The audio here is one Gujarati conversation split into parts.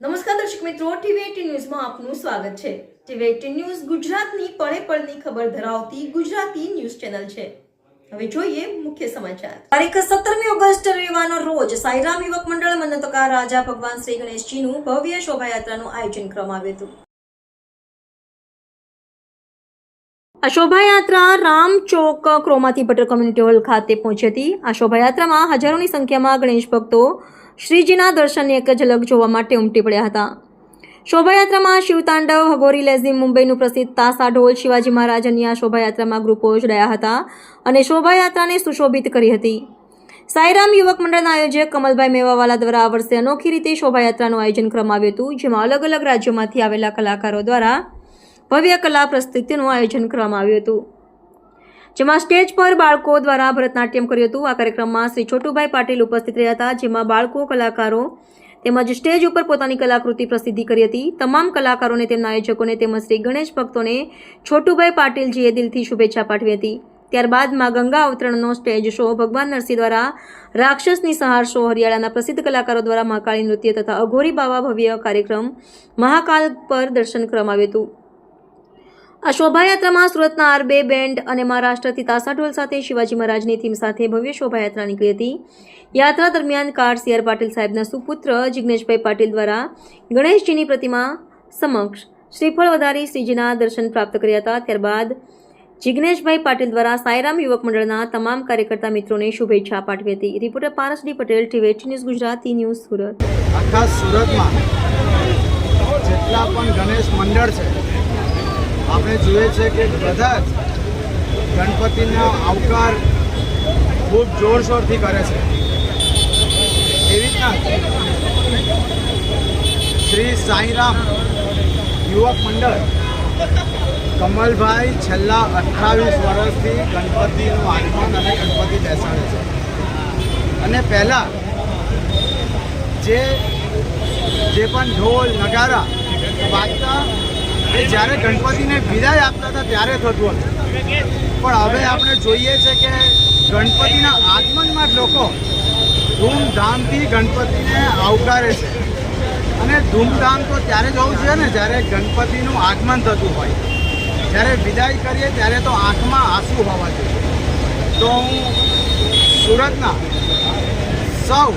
નમસ્કાર દર્શક મિત્રો ટીવી એટીન ન્યૂઝમાં આપનું સ્વાગત છે. ટીવી એટીન ન્યૂઝ ગુજરાતની પળે પળની ખબર ધરાવતી ગુજરાતી ન્યૂઝ ચેનલ છે. હવે જોઈએ મુખ્ય સમાચાર. તારીખ સત્તરમી ઓગસ્ટ, રવિવારનો રોજ સાઈરામ યુવક મંડળ મન્નતકા રાજા ભગવાન શ્રી ગણેશજીનું ભવ્ય શોભાયાત્રાનું આયોજન કરવામાં આવ્યું હતું. આ શોભાયાત્રા રામ ચોક ક્રોમાથી બટર કોમ્યુનિટી હોલ ખાતે પહોંચી હતી. આ શોભાયાત્રામાં હજારોની સંખ્યામાં ગણેશ ભક્તો શ્રીજીના દર્શનની એક ઝલક જોવા માટે ઉમટી પડ્યા હતા. શોભાયાત્રામાં શિવતાંડવ હગોરી લેઝની મુંબઈનું પ્રસિદ્ધ તાસા ઢોલ શિવાજી મહારાજની આ શોભાયાત્રામાં ગ્રુપો જોડાયા હતા અને શોભાયાત્રાને સુશોભિત કરી હતી. સાઈરામ યુવક મંડળના આયોજક કમલભાઈ મેવાવાલા દ્વારા આ વર્ષે અનોખી રીતે શોભાયાત્રાનું આયોજન કરવામાં હતું, જેમાં અલગ અલગ રાજ્યોમાંથી આવેલા કલાકારો દ્વારા ભવ્ય કલા પ્રસ્તુતિનું આયોજન કરવામાં આવ્યું હતું. જેમાં સ્ટેજ પર બાળકો દ્વારા ભરતનાટ્યમ કર્યું હતું. આ કાર્યક્રમમાં શ્રી છોટુભાઈ પાટીલ ઉપસ્થિત રહ્યા હતા, જેમાં બાળકો, કલાકારો તેમજ સ્ટેજ ઉપર પોતાની કલાકૃતિ પ્રસિદ્ધિ કરી હતી. તમામ કલાકારોને તેમના આયોજકોને તેમજ શ્રી ગણેશ ભક્તોને છોટુભાઈ પાટીલજીએ દિલથી શુભેચ્છા પાઠવી હતી. ત્યારબાદમાં ગંગા અવતરણનો સ્ટેજ શો ભગવાન નરસિંહ દ્વારા, રાક્ષસની સહાર શો હરિયાણાના પ્રસિદ્ધ કલાકારો દ્વારા મહાકાળી નૃત્ય તથા અઘોરી બાવા ભવ્ય કાર્યક્રમ મહાકાલ પર દર્શન કરવામાં આવ્યું હતું. આ શોભાયાત્રામાં સુરતના આરબે બેન્ડ અને મહારાષ્ટ્રથી તાસા ઢોલ સાથે શિવાજી મહારાજની થીમ સાથે ભવ્ય શોભાયાત્રા નીકળી હતી. યાત્રા દરમિયાન કાર સીઆર પાટીલ સાહેબના સુપુત્ર જિગ્નેશભાઈ પાટીલ દ્વારા ગણેશજીની પ્રતિમા સમક્ષ શ્રીફળ વધારી શ્રીજીના દર્શન પ્રાપ્ત કર્યા હતા. ત્યારબાદ જિજ્ઞેશભાઈ પાટીલ દ્વારા સાયરામ યુવક મંડળના તમામ કાર્યકર્તા મિત્રોને શુભેચ્છા પાઠવી હતી. રિપોર્ટર પારસ ડી પટેલ ટીવેટી ન્યૂઝ ગુજરાતી ન્યૂઝ સુરત. આખા સુરતમાં જેટલા પણ ગણેશ મંડળ છે આપણે જોઈએ છે કે બધા જ ગણપતિનો આવકાર ખૂબ જોરશોરથી કરે છે. એવી રીતના શ્રી સાંઈરામ યુવક મંડળ કમલભાઈ છેલ્લા અઠ્ઠાવીસ વર્ષથી ગણપતિનું આગમન અને ગણપતિ બેસાડે છે. અને પહેલાં જે જે પણ ઢોલ, નગારા વાગતા એ જ્યારે ગણપતિને વિદાય આપતા હતા ત્યારે થતું હતું. પણ હવે આપણે જોઈએ છે કે ગણપતિના આગમનમાં જ લોકો ધૂમધામથી ગણપતિને આવકારે છે. અને ધૂમધામ તો ત્યારે જ હોવું જોઈએ ને, જ્યારે ગણપતિનું આગમન થતું હોય. જ્યારે વિદાય કરીએ ત્યારે તો આંખમાં આંસુ હોવા જોઈએ. તો હું સુરતના સૌ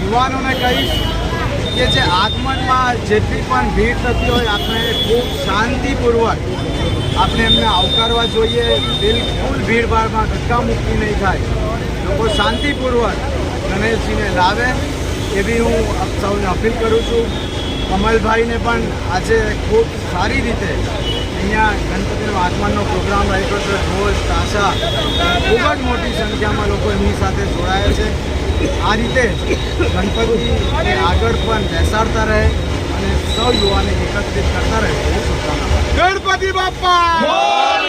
યુવાનોને કહીશ કે જે આગમનમાં જેટલી પણ ભીડ થતી હોય, આપણે ખૂબ શાંતિપૂર્વક આપણે એમને આવકારવા જોઈએ. બિલકુલ ભીડભાડમાં ધક્કા મૂકી નહીં થાય. લોકો શાંતિપૂર્વક ગણેશજીને લાવે એવી હું આપ સૌને અપીલ કરું છું. કમલભાઈને પણ આજે ખૂબ સારી રીતે અહીંયા ગણપતિનો આગમનનો પ્રોગ્રામ રાખ્યો છે. ઢોલ તાશા ખૂબ જ મોટી સંખ્યામાં લોકો એમની સાથે જોડાયા છે. આ રીતે ગણપતિ આગળ પણ બેસાડતા રહે અને સૌ યુવાને એકત્રિત કરતા રહે ગણપતિ બાપ્પા